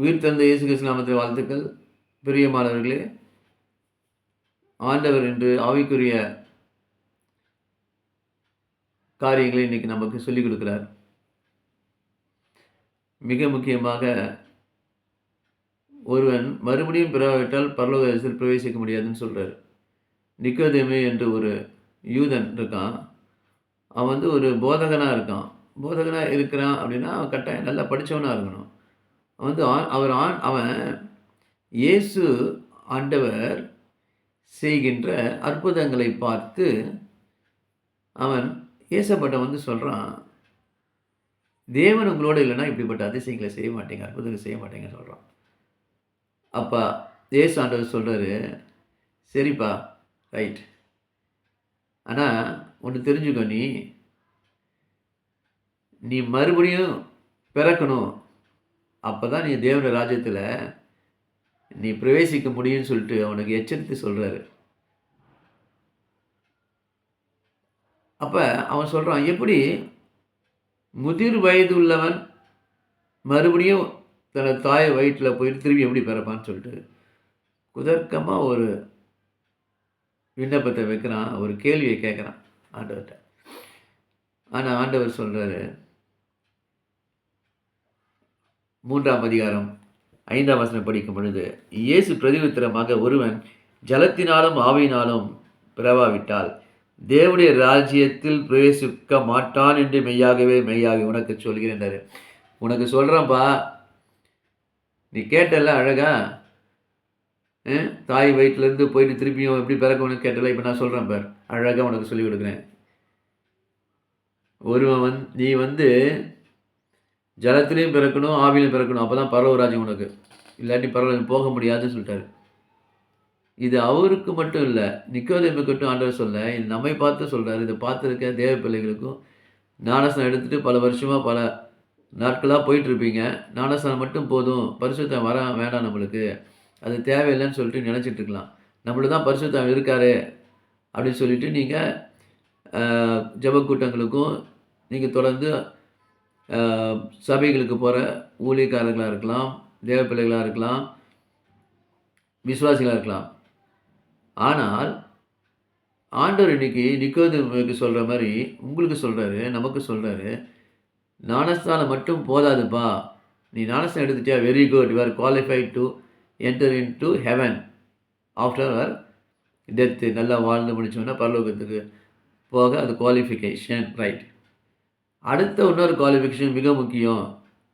உயிர் தந்த இயேசு கிருஷ்ணாமத்தில் வாழ்த்துக்கள். பிரியமானவர்களே ஆண்டவர் என்று ஆவிக்குரிய காரியங்களை இன்னைக்கு நமக்கு சொல்லிக் கொடுக்கிறார். மிக முக்கியமாக ஒருவன் மறுபடியும் பிறவிட்டால் பரலோகத்தில் பிரவேசிக்க முடியாதுன்னு சொல்கிறார் நிக்கோதேமே என்று ஒரு யூதன் இருக்கான். அவன் வந்து ஒரு போதகனாக இருக்கான். போதகனாக இருக்கிறான் அப்படின்னா அவன் கட்டாயம் நல்லா படித்தவனாக இருக்கணும். வந்து ஆண் அவர் ஆண் அவன் இயேசு ஆண்டவர் செய்கின்ற அற்புதங்களை பார்த்து அவன் இயேசப்பட்ட வந்து சொல்கிறான் தேவன் உங்களோட இல்லைன்னா இப்படிப்பட்ட அதிசயங்களை செய்ய மாட்டேங்க அற்புதங்களை செய்ய மாட்டேங்க சொல்கிறான் அப்பா இயேசு ஆண்டவர் சொல்கிறாரு சரிப்பா ரைட். ஆனால் ஒன்று தெரிஞ்சுக்கோ நீ. நீ மறுபடியும் பிறக்கணும். அப்போ தான் நீ தேவன ராஜ்யத்தில் நீ பிரவேசிக்க முடியும்னு சொல்லிட்டு அவனுக்கு எச்சரித்து சொல்கிறாரு அப்போ அவன் சொல்கிறான் எப்படி முதிர் வயது உள்ளவன் மறுபடியும் தனது தாய் வயிற்றில் போயிட்டு திரும்பி எப்படி பிறப்பான்னு சொல்லிட்டு குதர்க்கமாக ஒரு விண்ணப்பத்தை வைக்கிறான் ஒரு கேள்வியை கேட்குறான் ஆண்டவர்கிட்ட. ஆனால் ஆண்டவர் சொல்கிறாரு மூன்றாம் அதிகாரம் ஐந்தாம் வசனம் படிக்கும் பொழுது இயேசு பிரதிவுத்திரமாக ஒருவன் ஜலத்தினாலும் ஆவியினாலும் பிறவாவிட்டால் தேவனுடைய ராஜ்யத்தில் பிரவேசிக்க மாட்டான் என்று மெய்யாகவே மெய்யாகி உனக்கு சொல்கிறேன் உனக்கு சொல்கிறேன்ப்பா நீ கேட்டல அழகா? தாய் வயிற்றுலேருந்து போயிட்டு திருப்பியும் எப்படி பிறக்கணும்னு கேட்டல இப்போ நான் சொல்கிறேன் பார். அழகாக உனக்கு சொல்லி கொடுக்குறேன். ஒருவன் வந் நீ வந்து ஜலத்திலையும் பிறக்கணும் ஆவிலையும் பிறக்கணும். அப்போ தான் பரவராஜ்யம் உனக்கு. இல்லாட்டி பரவராஜ்யம் போக முடியாதுன்னு சொல்லிட்டாரு. இது அவருக்கு மட்டும் இல்லை நிக்கோதேமுக்கட்டும் ஆண்டவர் சொல்ல இது நம்மை பார்த்து சொல்கிறார் இதை பார்த்துருக்க தேவ பிள்ளைகளுக்கும் ஞானஸ்தானம் எடுத்துகிட்டு பல வருஷமாக பல நாட்களாக போயிட்டுருப்பீங்க. ஞானஸ்தானம் மட்டும் போதும். பரிசுத்தம் வர வேண்டாம் நம்மளுக்கு. அது தேவையில்லைன்னு சொல்லிட்டு நினச்சிட்டு இருக்கலாம். நம்மளுக்கு தான் பரிசுத்தம் இருக்காரு அப்படின்னு சொல்லிட்டு நீங்கள் ஜப கூட்டங்களுக்கும் நீங்கள் தொடர்ந்து சபைகளுக்கு போகிற ஊழியக்காரர்களாக இருக்கலாம் தேவப்பிள்ளைகளாக இருக்கலாம் விசுவாசிகளாக இருக்கலாம். ஆனால் ஆண்டவர் இன்னைக்கு நிக்கோதேமுக்கு சொல்கிற மாதிரி உங்களுக்கு சொல்கிறாரு நமக்கு சொல்கிறாரு ஞானஸ்தானம் மட்டும் போதாதுப்பா. நீ ஞானஸ்தானம் எடுத்துட்டியா? Very good you are qualified to enter into heaven after our death நல்லா வாழ்ந்து முடிச்சோன்னா பரலோகத்துக்கு போக அது குவாலிஃபிகேஷன் ரைட் அடுத்த இன்னொரு குவாலிஃபிகேஷன் மிக முக்கியம்.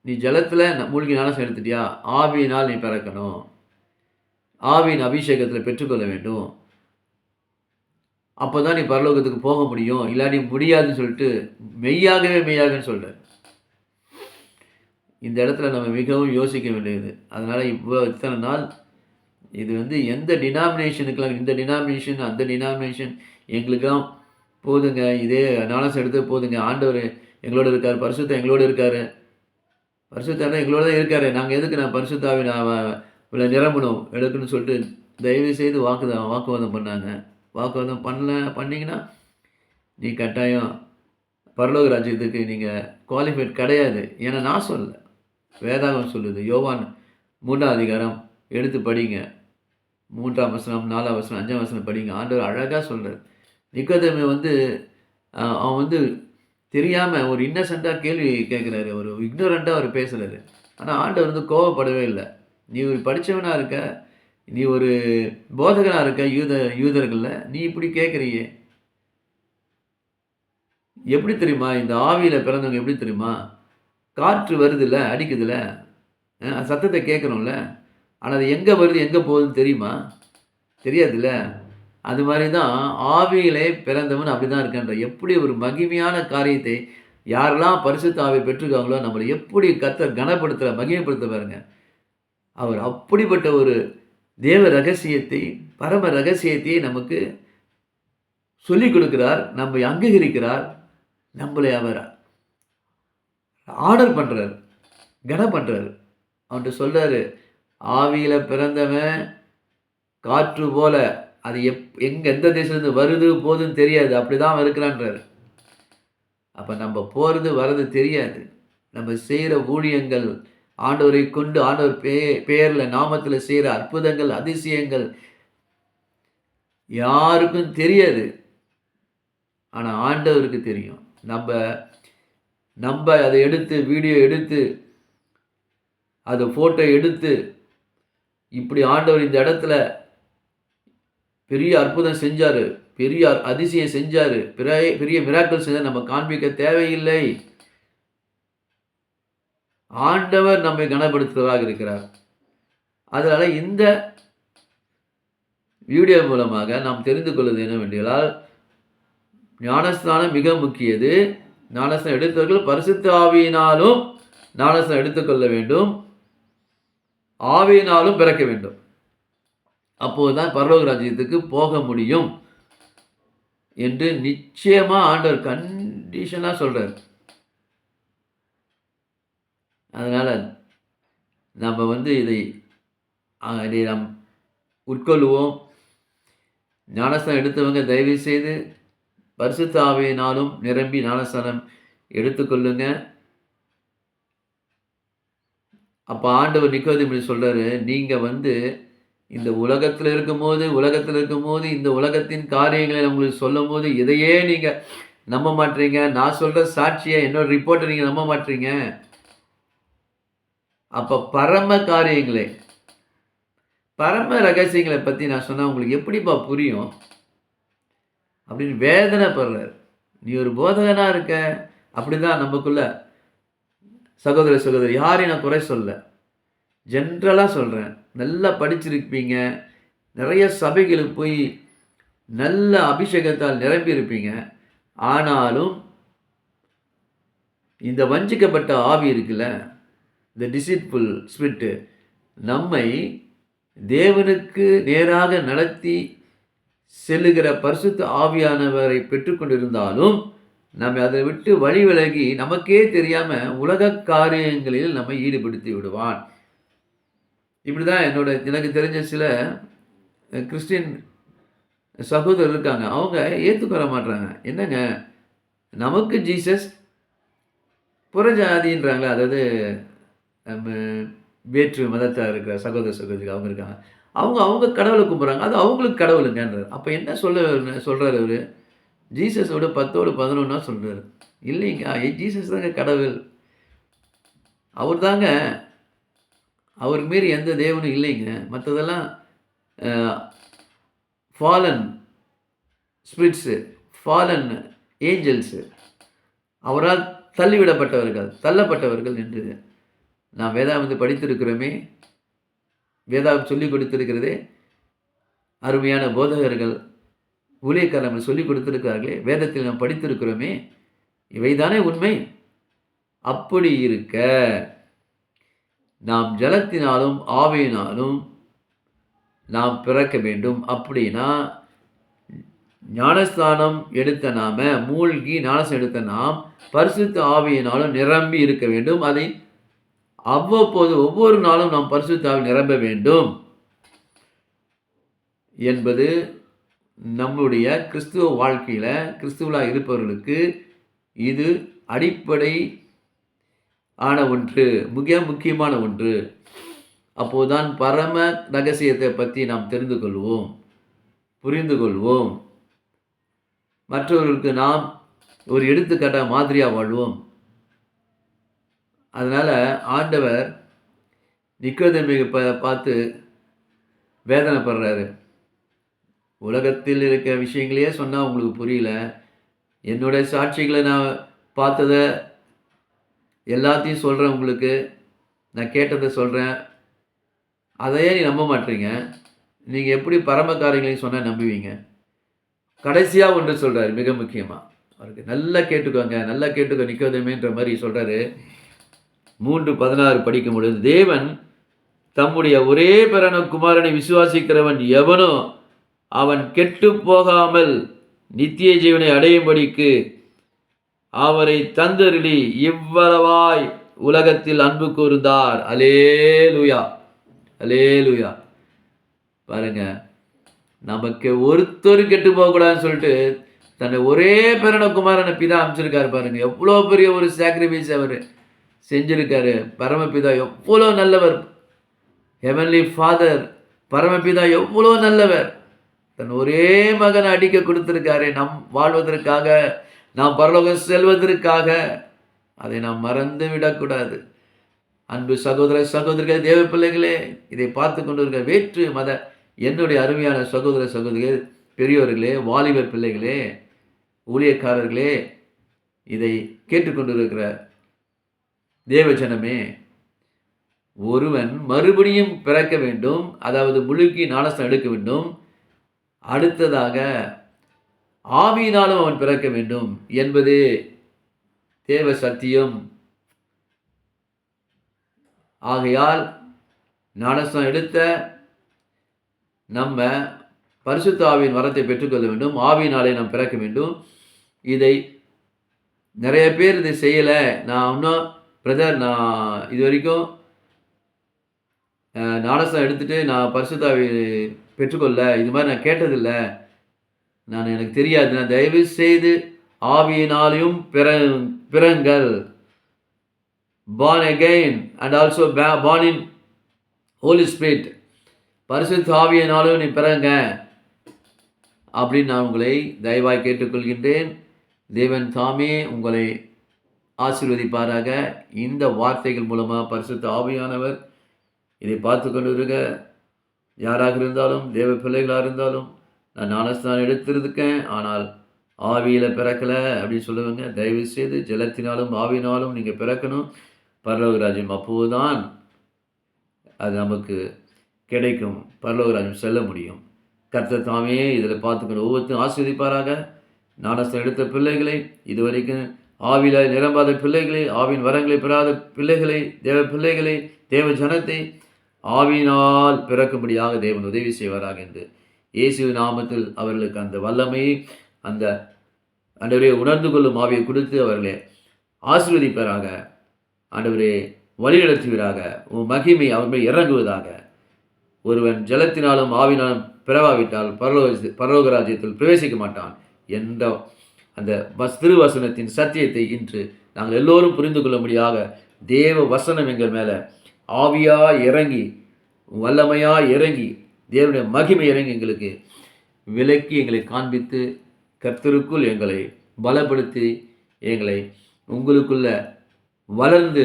நீ ஜலத்தில் மூழ்கி செலுத்திட்டியா? எடுத்துட்டியா ஆவியினால் நீ பிறக்கணும். ஆவியின் அபிஷேகத்தில் பெற்றுக்கொள்ள வேண்டும். அப்போ தான் நீ பரலோகத்துக்கு போக முடியும். இல்லாட்டி முடியாதுன்னு சொல்லிட்டு மெய்யாகவே மெய்யாகன்னு சொல்கிறார் இந்த இடத்துல நம்ம மிகவும் யோசிக்க வேண்டியது. அதனால் இப்போ இத்தனை நாள் இது வந்து எந்த டினாமினேஷனுக்கெல்லாம் இந்த டினாமினேஷன் அந்த டினாமினேஷன் எங்களுக்கெல்லாம் போதுங்க. இதே நானஸ் எடுத்து போதுங்க. ஆண்டவர் எங்களோட இருக்கார் பரிசுத்தம் எங்களோட இருக்கார். பரிசுத்தான எங்களோட தான் இருக்காரு. நாங்கள் எதுக்கு நான் பரிசுத்தாவை நான் இவ்வளோ நிரம்பணும் எடுக்கணும்னு சொல்லிட்டு தயவு செய்து வாக்குதான் வாக்குவாதம் பண்ணாங்க வாக்குவாதம் பண்ணல பண்ணீங்கன்னா நீ கட்டாயம் பரலோக ராஜ்யத்துக்கு நீங்கள் குவாலிஃபைட் கிடையாது. ஏன்னா நான் சொல்லலை. வேதாகம் சொல்லுது யோவான் மூன்றாம் அதிகாரம் எடுத்து படிங்க. மூன்றாம் வசனம் நாலாம் வசனம் அஞ்சாம் வசனம் படிங்க. ஆண்டவர் அழகாக சொல்கிறார் நிக்கதமே வந்து அவன் வந்து தெரியாமல் ஒரு இன்னசென்ட்டாக கேள்வி கேட்குறாரு ஒரு இக்னோரண்ட்டாக அவர் பேசுகிறாரு ஆனால் ஆண்டவர் வந்து கோவப்படவே இல்லை. நீ ஒரு படித்தவனாக இருக்க நீ ஒரு போதகனாக இருக்க யூத யூதர்களில் நீ இப்படி கேட்குறியே எப்படி தெரியுமா? இந்த ஆவியில் பிறந்தவங்க எப்படி தெரியுமா? காற்று வருதுல்ல அடிக்குதுல்ல சத்தத்தை கேட்குறோம்ல ஆனால் அது எங்கே வருது எங்கே போகுதுன்னு தெரியுமா? தெரியாதுல்ல அது மாதிரி தான் ஆவியிலே பிறந்தவன் அப்படி தான் இருக்கான்ற எப்படி ஒரு மகிமையான காரியத்தை யாரெல்லாம் பரிசுத்த ஆவி பெற்றிருக்காங்களோ நம்மளை எப்படி கத்த கனப்படுத்துகிற மகிமைப்படுத்த பாருங்க. அவர் அப்படிப்பட்ட ஒரு தேவ ரகசியத்தை பரம ரகசியத்தை நமக்கு சொல்லிக் கொடுக்கிறார் நம்மை அங்கீகரிக்கிறார் நம்மளை அவர் ஆர்டர் பண்ணுறார் கனம் பண்ணுறாரு அவன்கிட்ட சொல்கிறாரு ஆவியில் பிறந்தவன் காற்று போல அது எப் எங்கே எந்த தேசத்துலேருந்து வருது போதுன்னு தெரியாது. அப்படி தான் அவன் இருக்கிறான்றாரு. அப்போ நம்ம போகிறது வர்றது தெரியாது. நம்ம செய்கிற ஊழியங்கள் ஆண்டவரை கொண்டு ஆண்டவர் பே பெயரில் நாமத்தில் செய்கிற அற்புதங்கள் அதிசயங்கள் யாருக்கும் தெரியாது. ஆனால் ஆண்டவருக்கு தெரியும். நம்ம நம்ம அதை எடுத்து வீடியோ எடுத்து அதை ஃபோட்டோ எடுத்து இப்படி ஆண்டவர் இந்த இடத்துல பெரிய அற்புதம் செஞ்சார். பெரிய அதிசயம் செஞ்சார். பெரிய பெரிய மிராக்கள் செஞ்சார். நம்ம காண்பிக்க தேவையில்லை. ஆண்டவர் நம்மை கனப்படுத்துவதாக இருக்கிறார். அதனால் இந்த வீடியோ மூலமாக நாம் தெரிந்து கொள்வது என்னவென்றால் ஞானஸ்தானம் மிக முக்கியது. ஞானஸ்தானம் எடுத்தவர்கள் பரிசுத்த ஆவியினாலும் ஞானஸ்தானம் எடுத்துக்கொள்ள வேண்டும். ஆவியினாலும் பிறக்க வேண்டும். அப்போது தான் பரலோக ராஜ்யத்துக்கு போக முடியும் என்று நிச்சயமாக ஆண்டவர் கண்டிஷனாக சொல்கிறார் அதனால் நம்ம வந்து இதை இதை நாம் உட்கொள்வோம் ஞானஸ்தானம் எடுத்தவங்க தயவு செய்து பரிசுத்தாவையினாலும் நிரம்பி ஞானஸ்தானம் எடுத்துக்கொள்ளுங்க. அப்போ ஆண்டவர் நிக்கோதி சொல்கிறாரு நீங்கள் வந்து இந்த உலகத்தில் இருக்கும்போது உலகத்தில் இருக்கும்போது இந்த உலகத்தின் காரியங்களை உங்களுக்கு சொல்லும் போது இதையே நீங்கள் நம்ப மாட்டீங்க நான் சொல்கிற சாட்சியை என்னோட ரிப்போர்ட்டை நீங்கள் நம்ப மாட்டீங்க அப்போ பரம காரியங்களே பரம ரகசியங்களை பற்றி நான் சொன்னால் உங்களுக்கு எப்படிப்பா புரியும்? அப்படின்னு வேதனைப்படுறார். நீ ஒரு போதகனாக இருக்க. அப்படி தான் நமக்குள்ள சகோதர சகோதரி யாரையும் நான் குறை சொல்ல ஜென்ரலாக சொல்கிறேன் நல்லா படிச்சிருப்பீங்க. நிறைய சபைகளுக்கு போய் நல்ல அபிஷேகத்தால் நிரம்பியிருப்பீங்க. ஆனாலும் இந்த வஞ்சிக்கப்பட்ட ஆவி இருக்குல்ல இந்த டிசிட்ஃபுல் ஸ்பிரிட்டு நம்மை தேவனுக்கு நேராக நடத்தி செல்லுகிற பரிசுத்த ஆவியானவரை பெற்றுக்கொண்டிருந்தாலும் நம்ம அதை விட்டு வழி விலகி நமக்கே தெரியாமல் உலக காரியங்களில் நம்மை ஈடுபடுத்தி விடுவான். இப்படி தான் என்னோட எனக்கு தெரிஞ்ச சில கிறிஸ்டின் சகோதரர் இருக்காங்க. அவங்க ஏற்றுக்கொள்ள மாட்றாங்க. என்னங்க? நமக்கு ஜீசஸ் புறஜாதின்றாங்களே அதாவது நம்ம வேற்று மதத்தில் இருக்கிற சகோதர சகோதரி அவங்க இருக்காங்க. அவங்க அவங்க கடவுளை கும்பிட்றாங்க. அது அவங்களுக்கு கடவுளுங்கன்றார். அப்போ என்ன சொல்ல சொல்கிறார் அவர்? ஜீசஸோட பத்தோடு பதினொன்னா சொல்கிறார் இல்லைங்க ஜீசஸ் தாங்க கடவுள். அவர் தாங்க அவர் மாரி எந்த தேவனும் இல்லைங்க. மற்றதெல்லாம் ஃபாலன் ஸ்பிரிட்ஸு ஃபாலன் ஏஞ்சல்ஸு அவரால் தள்ளிவிடப்பட்டவர்கள் தள்ளப்பட்டவர்கள் என்று நாம் வேதாவது படித்திருக்கிறோமே. வேதாவும் சொல்லிக் கொடுத்திருக்கிறதே. அருமையான போதகர்கள் ஊழியக்காரர்கள் சொல்லிக் கொடுத்திருக்கிறார்களே. வேதத்தில் நாம் படித்திருக்கிறோமே. இவைதானே உண்மை? அப்படி இருக்க. நாம் ஜலத்தினாலும் ஆவியினாலும் நாம் பிறக்க வேண்டும். அப்படின்னா ஞானஸ்தானம் எடுத்த நாம மூழ்கி ஞானஸ்தானம் எடுத்த நாம் பரிசுத்த ஆவியினாலும் நிரம்பி இருக்க வேண்டும். அதை அவ்வப்போது ஒவ்வொரு நாளும் நாம் பரிசுத்தாவில் நிரம்ப வேண்டும் என்பது நம்முடைய கிறிஸ்துவ வாழ்க்கையில் கிறிஸ்துவலாக இருப்பவர்களுக்கு இது அடிப்படை ஆன ஒன்று மிக முக்கியமான ஒன்று. அப்போதுதான் பரம ரகசியத்தை பற்றி நாம் தெரிந்து கொள்வோம் புரிந்து கொள்வோம். மற்றவர்களுக்கு நாம் ஒரு எடுத்துக்காட்டாக மாதிரியாக வாழ்வோம். அதனால் ஆண்டவர் நிக்கோதமிகை ப பார்த்து வேதனைப்படுறாரு. உலகத்தில் இருக்க விஷயங்களையே சொன்னால் உங்களுக்கு புரியல. என்னுடைய சாட்சிகளை நான் பார்த்ததை எல்லாத்தையும் சொல்கிறேன் உங்களுக்கு. நான் கேட்டதை சொல்கிறேன் அதையே நீ நம்ப மாட்டீங்க. நீங்கள் எப்படி பரம காரியங்களையும் சொன்னால் நம்புவீங்க? கடைசியாக ஒன்று சொல்கிறார் மிக முக்கியமாக அவருக்கு நல்லா கேட்டுக்கோங்க நல்லா கேட்டுக்கோ நிற்கோதமேன்ற மாதிரி சொல்கிறாரு மூன்று பதினாறு படிக்கும் பொழுது தேவன் தம்முடைய ஒரே பிறன குமாரனை விசுவாசிக்கிறவன் எவனோ அவன் கெட்டு போகாமல் நித்திய ஜீவனை அடையும்படிக்கு அவரை தந்தருளி இவ்வளவாய் உலகத்தில் அன்பு கூர்ந்தார். அலே லுயா பாருங்க நமக்கு ஒருத்தரும் கெட்டு போகக்கூடாதுன்னு சொல்லிட்டு தன்னை ஒரே பிறன குமாரனை பிதா அமைச்சிருக்காரு பாருங்க. எவ்வளோ பெரிய ஒரு சாக்ரிஃபைஸ் அவர் செஞ்சிருக்காரு. பரமபிதா எவ்வளோ நல்லவர். ஹெவன்லி ஃபாதர் பரமபிதா எவ்வளோ நல்லவர். தன் ஒரே மகனை அடிக்க கொடுத்துருக்காரு. நம் வாழ்வதற்காக நாம் பரலோகம் செல்வதற்காக அதை நாம் மறந்து விடக்கூடாது. அன்பு சகோதர சகோதரிகள் தேவ பிள்ளைகளே இதை பார்த்து கொண்டிருக்க வேற்று மத என்னுடைய அருமையான சகோதர சகோதரிகள் பெரியோர்களே வாலிபர் பிள்ளைகளே ஊழியக்காரர்களே இதை கேட்டுக்கொண்டிருக்கிற தேவஜனமே ஒருவன் மறுபடியும் பிறக்க வேண்டும் அதாவது முழுக்கி ஞானஸ்தானம் எடுக்க வேண்டும். அடுத்ததாக ஆவியினாலும் அவன் பிறக்க வேண்டும் என்பது தேவ சத்தியம். ஆகையால் ஞானஸ்தானம் எடுத்த நம்ம பரிசுத்த ஆவியின் வரத்தை பெற்றுக்கொள்ள வேண்டும். ஆவியினாலே நாம் பிறக்க வேண்டும். இதை நிறைய பேர் இதை செய்யலை. நான் இன்னும் பிரதர் நான் இது வரைக்கும் ஞானஸ்தானம் எடுத்துட்டு நான் பரிசுத்தாவி பெற்றுக்கொள்ள இது மாதிரி நான் கேட்டதில்லை. நான் எனக்கு தெரியாது. நான் தயவு செய்து ஆவியினாலையும் பிற பிறங்கள் born again and also ba- born in holy spirit. பரிசுத்த ஆவியினாலும் நீ பிறங்க அப்படின்னு நான் உங்களை தயவாய் கேட்டுக்கொள்கின்றேன். தேவன் தாமே உங்களை ஆசீர்வதிப்பாராக. இந்த வார்த்தைகள் மூலமாக பரிசுத்த ஆவியானவர் இதை பார்த்து கொண்டு இருக்க யாராக இருந்தாலும் தேவ பிள்ளைகளாக இருந்தாலும் நான் ஞானஸ்தானம் எடுத்திருக்கேன் ஆனால் ஆவியில் பிறக்கலை அப்படின்னு சொல்லுவாங்க தயவு செய்து ஜலத்தினாலும் ஆவினாலும் நீங்கள் பிறக்கணும். பரலோகராஜ்யம் அப்போதுதான் அது நமக்கு கிடைக்கும். பரலோகராஜ்யம் செல்ல முடியும். கர்த்தர் தாமே இதில் பார்த்துக்கணும் ஒவ்வொருத்தரும் ஆஸ்வதிப்பாராக ஞானஸ்தானம் எடுத்த பிள்ளைகளை இதுவரைக்கும் ஆவியில் நிரம்பாத பிள்ளைகளை ஆவின் வரங்களை பெறாத பிள்ளைகளை தேவ பிள்ளைகளை தேவ ஜனத்தை ஆவினால் பிறக்கும்படியாக தேவன் உதவி செய்வாராக என்று இயேசு நாமத்தில் அவர்களுக்கு அந்த வல்லமையை அந்த ஆண்டவரே உணர்ந்து கொள்ளும் ஆவியை கொடுத்து அவர்களை ஆசீர்வதிப்பாராக ஆண்டவரே வழிநடத்துவீராக உன் மகிமை அவர் மேல் இறங்குவதாக. ஒருவன் ஜலத்தினாலும் ஆவினாலும் பிறவாவிட்டால் பரலோக பரலோக ராஜ்யத்தில் பிரவேசிக்க மாட்டான் என்ற அந்த வஸ் திருவசனத்தின் சத்தியத்தை இன்று நாங்கள் எல்லோரும் புரிந்து கொள்ளும்படியாக தேவ வசனம் எங்கள் மேலே ஆவியாக இறங்கி வல்லமையாக இறங்கி தேவனுடைய மகிமை இறங்கி எங்களுக்கு விலக்கி எங்களை காண்பித்து கர்த்தருக்குள் எங்களை பலப்படுத்தி எங்களை உங்களுக்குள்ள வளர்ந்து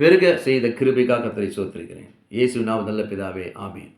பெருக செய்த கிருபைக்காக கத்தரை சோத்திருக்கிறேன். இயேசு நாம நல்ல பிதாவே ஆமீன்.